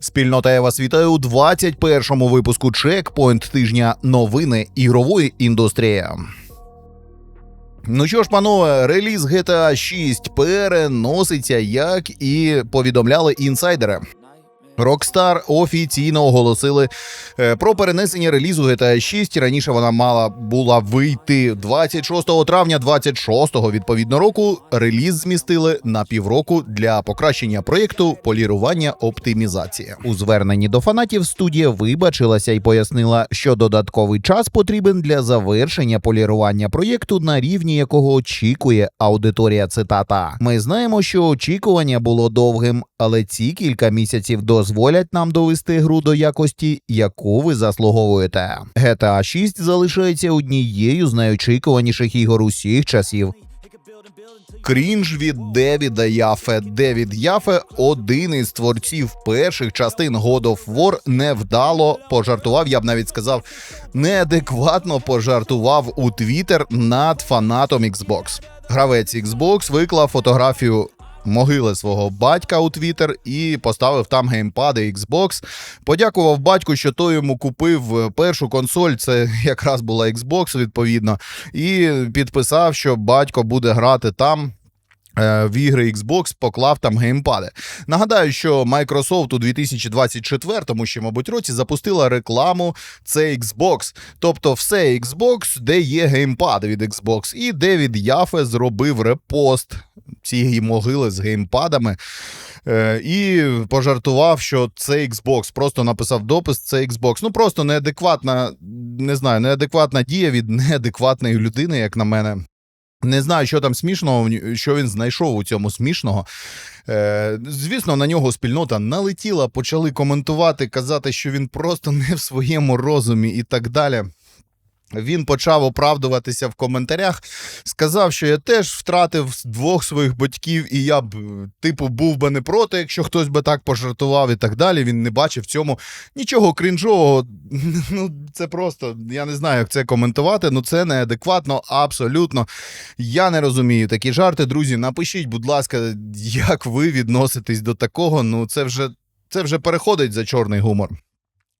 Спільнота я вас вітаю у 21-му випуску Чекпоінт тижня новини ігрової індустрії. Ну що ж, панове, реліз GTA 6 переноситься, як і повідомляли інсайдери. Rockstar офіційно оголосили е, про перенесення релізу GTA 6. Раніше вона мала була вийти 26 травня 26-го відповідно року. Реліз змістили на півроку для покращення проєкту, полірування, оптимізації. У зверненні до фанатів студія вибачилася і пояснила, що додатковий час потрібен для завершення полірування проєкту, на рівні якого очікує аудиторія. Цитата: Ми знаємо, що очікування було довгим, але ці кілька місяців дозволять нам довести гру до якості, яку ви заслуговуєте. GTA 6 залишається однією з найочікуваніших ігор усіх часів. Крінж від Девіда Яфе. Девід Яфе, один із творців перших частин God of War, невдало пожартував. Я б навіть сказав, неадекватно пожартував у Твіттер над фанатом Xbox. Гравець Xbox виклав фотографію могили свого батька у Твіттер і поставив там геймпади Xbox. Подякував батьку, що той йому купив першу консоль. Це якраз була Xbox, відповідно, і підписав, що батько буде грати там. е, В ігри Xbox поклав там геймпади. Нагадаю, що Microsoft у 2024 ще, мабуть, році запустила рекламу це Xbox. Тобто все Xbox, де є геймпади від Xbox. І Девід Яфе зробив репост цієї могили з геймпадами. Е, і пожартував, що це Xbox. Просто написав допис, це Xbox. Ну просто неадекватна, не знаю, неадекватна дія від неадекватної людини, як на мене. Не знаю, що там смішного, що він знайшов у цьому смішного. Е, звісно, на нього спільнота налетіла, почали коментувати, казати, що він просто не в своєму розумі і так далі. Він почав оправдуватися в коментарях, сказав, що я теж втратив двох своїх батьків, і я б, типу, був би не проти, якщо хтось би так пожартував і так далі. Він не бачив в цьому нічого крінжового. Ну, це просто, я не знаю, як це коментувати. Ну, це неадекватно, абсолютно. Я не розумію такі жарти. Друзі, напишіть, будь ласка, як ви відноситесь до такого. Ну, це вже, це вже переходить за чорний гумор.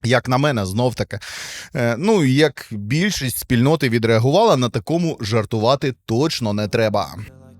Як на мене, знов таки. Е, ну, як більшість спільноти відреагувала, на такому жартувати точно не треба.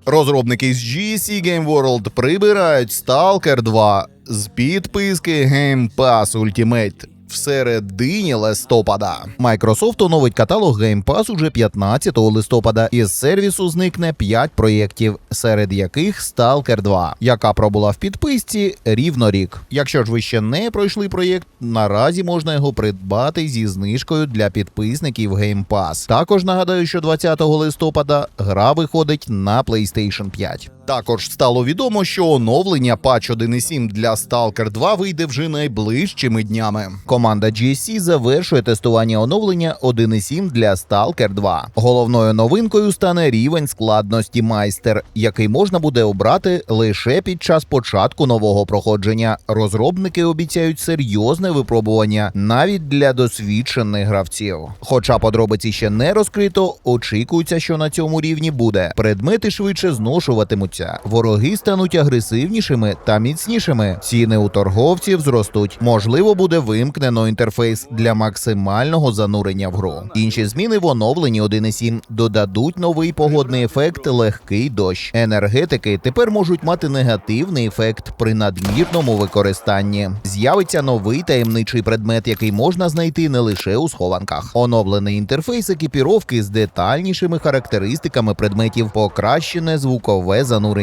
Розробники з GC Game World прибирають Stalker 2 з підписки Game Pass Ultimate в середині листопада. Microsoft оновить каталог Game Pass уже 15 листопада. Із сервісу зникне 5 проєктів, серед яких Stalker 2, яка пробула в підписці рівно рік. Якщо ж ви ще не пройшли проєкт, наразі можна його придбати зі знижкою для підписників Game Pass. Також нагадаю, що 20 листопада гра виходить на PlayStation 5. Також стало відомо, що оновлення патч 1.7 для Stalker 2 вийде вже найближчими днями. Команда GSC завершує тестування оновлення 1.7 для Stalker 2. Головною новинкою стане рівень складності майстер, який можна буде обрати лише під час початку нового проходження. Розробники обіцяють серйозне випробування навіть для досвідчених гравців. Хоча подробиці ще не розкрито, очікується, що на цьому рівні буде. Предмети швидше зношуватимуться, вороги стануть агресивнішими та міцнішими. Ціни у торговців зростуть. Можливо, буде вимкнено інтерфейс для максимального занурення в гру. Інші зміни в оновленні 1.7 додадуть новий погодний ефект легкий дощ. Енергетики тепер можуть мати негативний ефект при надмірному використанні. З'явиться новий таємничий предмет, який можна знайти не лише у схованках. Оновлений інтерфейс екіпіровки з детальнішими характеристиками предметів, покращене звукове занурення. ኑር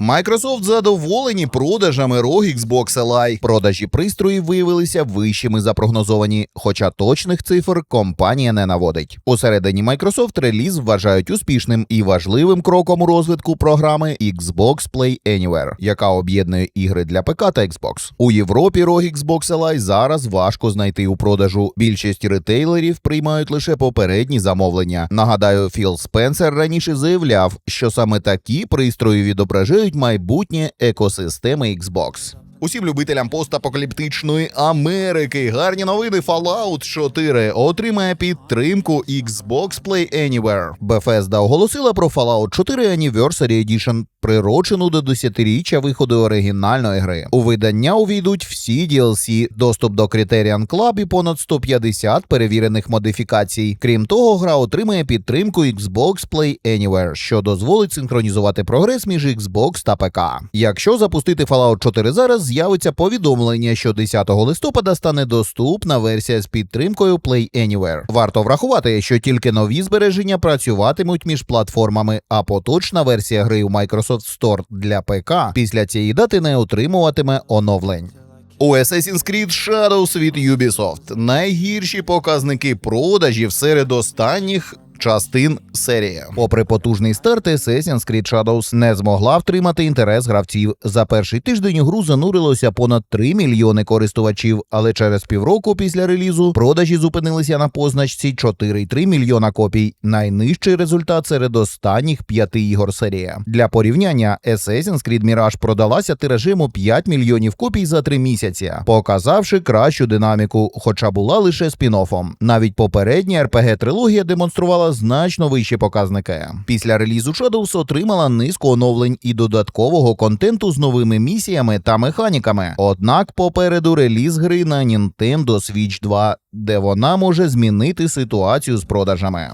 Microsoft задоволені продажами ROG Xbox Li. Продажі пристроїв виявилися вищими за прогнозовані, хоча точних цифр компанія не наводить. Усередині Microsoft реліз вважають успішним і важливим кроком у розвитку програми Xbox Play Anywhere, яка об'єднує ігри для ПК та Xbox. У Європі ROG Xbox Li зараз важко знайти у продажу. Більшість ретейлерів приймають лише попередні замовлення. Нагадаю, Філ Спенсер раніше заявляв, що саме такі пристрої відображають майбутнє екосистеми Xbox. Усім любителям постапокаліптичної Америки гарні новини Fallout 4 отримає підтримку Xbox Play Anywhere. Bethesda оголосила про Fallout 4 Anniversary Edition приурочену до 10-річчя виходу оригінальної гри. У видання увійдуть всі DLC, доступ до Criterion Club і понад 150 перевірених модифікацій. Крім того, гра отримає підтримку Xbox Play Anywhere, що дозволить синхронізувати прогрес між Xbox та ПК. Якщо запустити Fallout 4 зараз, з'явиться повідомлення, що 10 листопада стане доступна версія з підтримкою Play Anywhere. Варто врахувати, що тільки нові збереження працюватимуть між платформами, а поточна версія гри у Microsoft Store для ПК після цієї дати не отримуватиме оновлень. У Assassin's Creed Shadows від Ubisoft найгірші показники продажів серед останніх. Частин серії, попри потужний старт, Assassin's Creed Shadows не змогла втримати інтерес гравців. За перший тиждень гру занурилося понад 3 мільйони користувачів, але через півроку після релізу продажі зупинилися на позначці 4,3 мільйона копій. Найнижчий результат серед останніх п'яти ігор серії. Для порівняння Assassin's Creed Mirage продалася тиражем у 5 мільйонів копій за три місяці, показавши кращу динаміку, хоча була лише спін-оффом. Навіть попередня rpg трилогія демонструвала значно вищі показники. Після релізу Shadows отримала низку оновлень і додаткового контенту з новими місіями та механіками. Однак попереду реліз гри на Nintendo Switch 2, де вона може змінити ситуацію з продажами.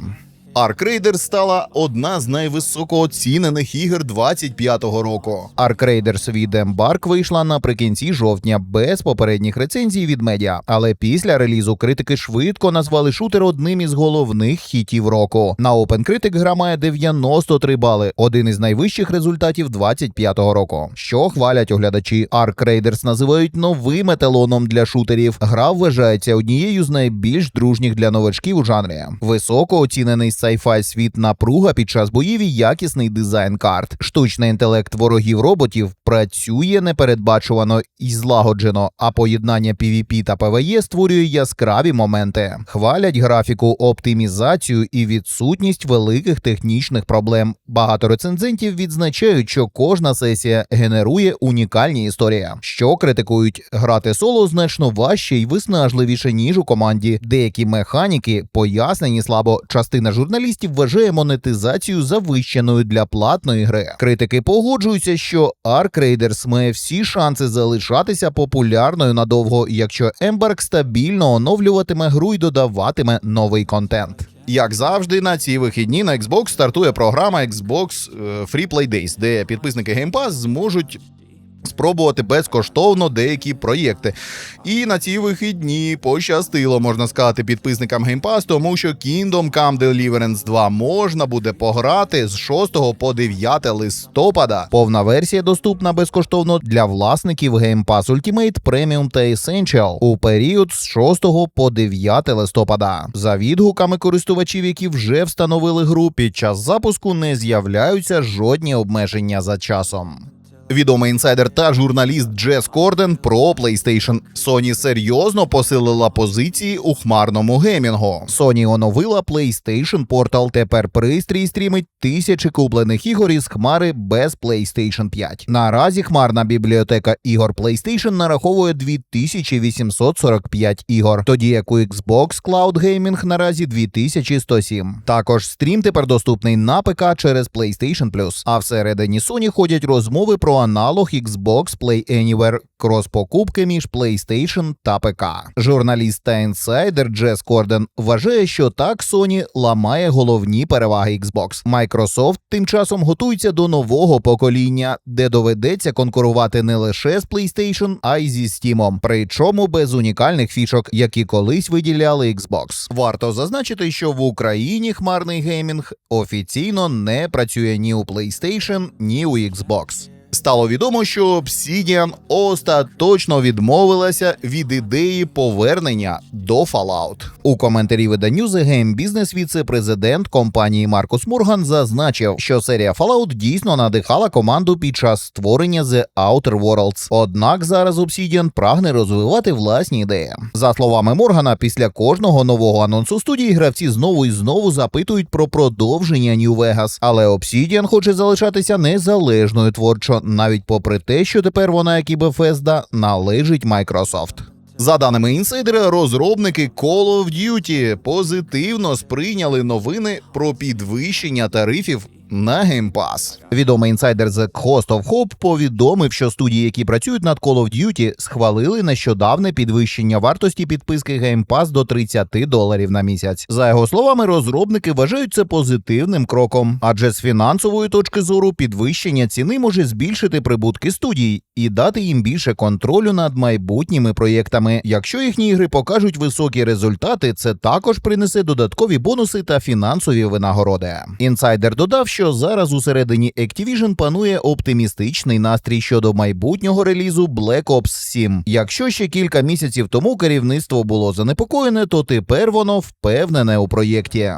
Ark Raiders стала одна з найвисокооцінених ігор 25-го року. Ark Raiders від Embark вийшла наприкінці жовтня без попередніх рецензій від медіа, але після релізу критики швидко назвали шутер одним із головних хітів року. На OpenCritic гра має 93 бали, один із найвищих результатів 25-го року. Що хвалять оглядачі, Ark Raiders називають новим еталоном для шутерів. Гра вважається однією з найбільш дружніх для новачків у жанрі. Високо оцінений sci-fi світ напруга під час боїв і якісний дизайн карт. Штучний інтелект ворогів роботів працює непередбачувано і злагоджено, а поєднання PvP та PvE створює яскраві моменти. Хвалять графіку, оптимізацію і відсутність великих технічних проблем. Багато рецензентів відзначають, що кожна сесія генерує унікальні історії. Що критикують, грати соло значно важче і виснажливіше ніж у команді. Деякі механіки пояснені слабо. Частина журналістів вважає монетизацію завищеною для платної гри. Критики погоджуються, що Ark Raiders має всі шанси залишатися популярною надовго, якщо Embark стабільно оновлюватиме гру і додаватиме новий контент. Як завжди, на ці вихідні на Xbox стартує програма Xbox е, Free Play Days, де підписники Game Pass зможуть спробувати безкоштовно деякі проєкти. І на ці вихідні пощастило, можна сказати, підписникам Game Pass, тому що Kingdom Come Deliverance 2 можна буде пограти з 6 по 9 листопада. Повна версія доступна безкоштовно для власників Game Pass Ultimate, Premium та Essential у період з 6 по 9 листопада. За відгуками користувачів, які вже встановили гру, під час запуску не з'являються жодні обмеження за часом. Відомий інсайдер та журналіст Джес Корден про PlayStation. Sony серйозно посилила позиції у хмарному геймінгу. Sony оновила PlayStation Portal. Тепер пристрій стрімить тисячі куплених ігор із хмари без PlayStation 5. Наразі хмарна бібліотека ігор PlayStation нараховує 2845 ігор, тоді як у Xbox Cloud Gaming наразі 2107. Також стрім тепер доступний на ПК через PlayStation Plus. А всередині Sony ходять розмови про аналог Xbox Play Anywhere крос-покупки між PlayStation та ПК. Журналіст та інсайдер Джес Корден вважає, що так Sony ламає головні переваги Xbox. Microsoft тим часом готується до нового покоління, де доведеться конкурувати не лише з PlayStation, а й зі Steam, причому без унікальних фішок, які колись виділяли Xbox. Варто зазначити, що в Україні хмарний геймінг офіційно не працює ні у PlayStation, ні у Xbox. Стало відомо, що Obsidian остаточно відмовилася від ідеї повернення до Fallout. У коментарі виданню The Game Business віце-президент компанії Маркус Морган зазначив, що серія Fallout дійсно надихала команду під час створення The Outer Worlds. Однак зараз Obsidian прагне розвивати власні ідеї. За словами Моргана, після кожного нового анонсу студії гравці знову і знову запитують про продовження New Vegas, але Obsidian хоче залишатися незалежною творчо навіть попри те, що тепер вона, як і Bethesda, належить Microsoft. За даними інсайдера, розробники Call of Duty позитивно сприйняли новини про підвищення тарифів на Game Pass. Відомий інсайдер The Cost of Hope повідомив, що студії, які працюють над Call of Duty, схвалили нещодавне підвищення вартості підписки Game Pass до 30 доларів на місяць. За його словами, розробники вважають це позитивним кроком, адже з фінансової точки зору підвищення ціни може збільшити прибутки студій і дати їм більше контролю над майбутніми проєктами. Якщо їхні ігри покажуть високі результати, це також принесе додаткові бонуси та фінансові винагороди. Інсайдер додав, що зараз у середині Activision панує оптимістичний настрій щодо майбутнього релізу Black Ops 7. Якщо ще кілька місяців тому керівництво було занепокоєне, то тепер воно впевнене у проєкті.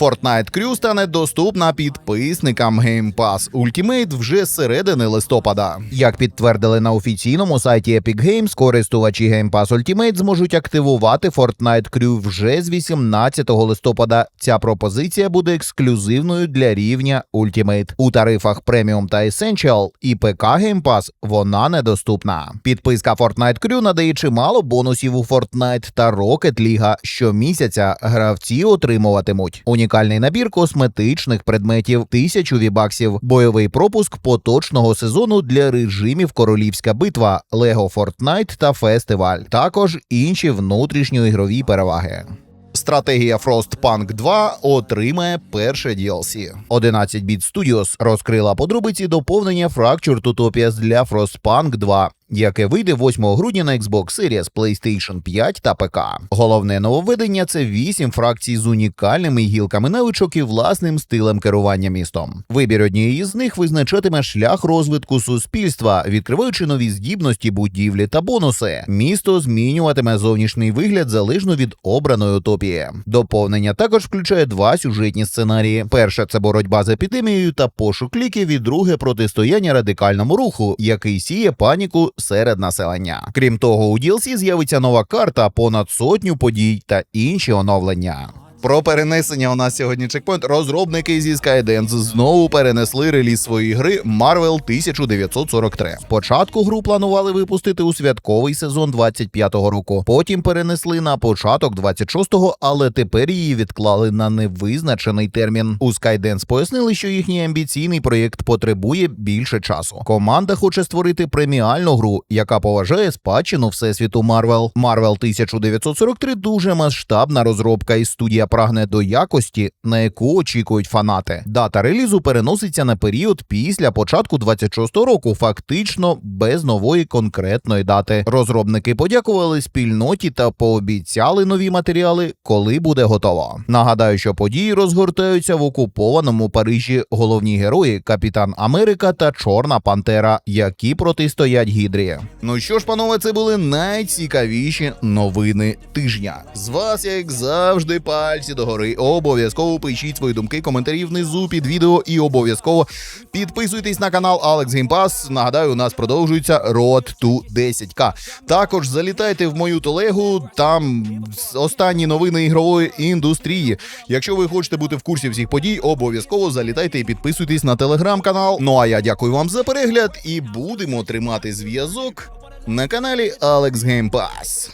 Fortnite Crew стане доступна підписникам Game Pass Ultimate вже з середини листопада. Як підтвердили на офіційному сайті Epic Games, користувачі Game Pass Ultimate зможуть активувати Fortnite Crew вже з 18 листопада. Ця пропозиція буде ексклюзивною для рівня Ultimate. У тарифах Premium та Essential і ПК Game Pass вона недоступна. Підписка Fortnite Crew надає чимало бонусів у Fortnite та Rocket League. Щомісяця гравці отримуватимуть унікальний набір косметичних предметів, тисячу вібаксів, бойовий пропуск поточного сезону для режимів Королівська битва, Лего Fortnite та Фестиваль. Також інші внутрішньоігрові переваги. Стратегія Frostpunk 2 отримає перше DLC. 11-Bit Studios розкрила подробиці доповнення Fractured Utopias для Frostpunk 2, яке вийде 8 грудня на Xbox Series, PlayStation 5 та ПК. Головне нововведення це 8 фракцій з унікальними гілками навичок і власним стилем керування містом. Вибір однієї з них визначатиме шлях розвитку суспільства, відкриваючи нові здібності, будівлі та бонуси. Місто змінюватиме зовнішній вигляд залежно від обраної утопії. Доповнення також включає два сюжетні сценарії: перше це боротьба з епідемією та пошук ліків, і друге протистояння радикальному руху, який сіє паніку серед населення. Крім того, у DLC з'явиться нова карта, понад сотню подій та інші оновлення. Про перенесення у нас сьогодні чекпоінт. Розробники зі Skydance знову перенесли реліз своєї гри Marvel 1943. Спочатку гру планували випустити у святковий сезон 25-го року. Потім перенесли на початок 26-го, але тепер її відклали на невизначений термін. У Skydance пояснили, що їхній амбіційний проєкт потребує більше часу. Команда хоче створити преміальну гру, яка поважає спадщину всесвіту Marvel. Marvel 1943 дуже масштабна розробка і студія прагне до якості, на яку очікують фанати. Дата релізу переноситься на період після початку 26-го року, фактично без нової конкретної дати. Розробники подякували спільноті та пообіцяли нові матеріали, коли буде готово. Нагадаю, що події розгортаються в окупованому Парижі. Головні герої Капітан Америка та Чорна Пантера, які протистоять гідрі. Ну що ж, панове, це були найцікавіші новини тижня. З вас, як завжди, пальці догори. Обов'язково пишіть свої думки, коментарі внизу під відео і обов'язково підписуйтесь на канал Game Pass. Нагадаю, у нас продовжується Road to 10K. Також залітайте в мою телегу, там останні новини ігрової індустрії. Якщо ви хочете бути в курсі всіх подій, обов'язково залітайте і підписуйтесь на телеграм-канал. Ну а я дякую вам за перегляд і будемо тримати зв'язок на каналі Alex Game Pass.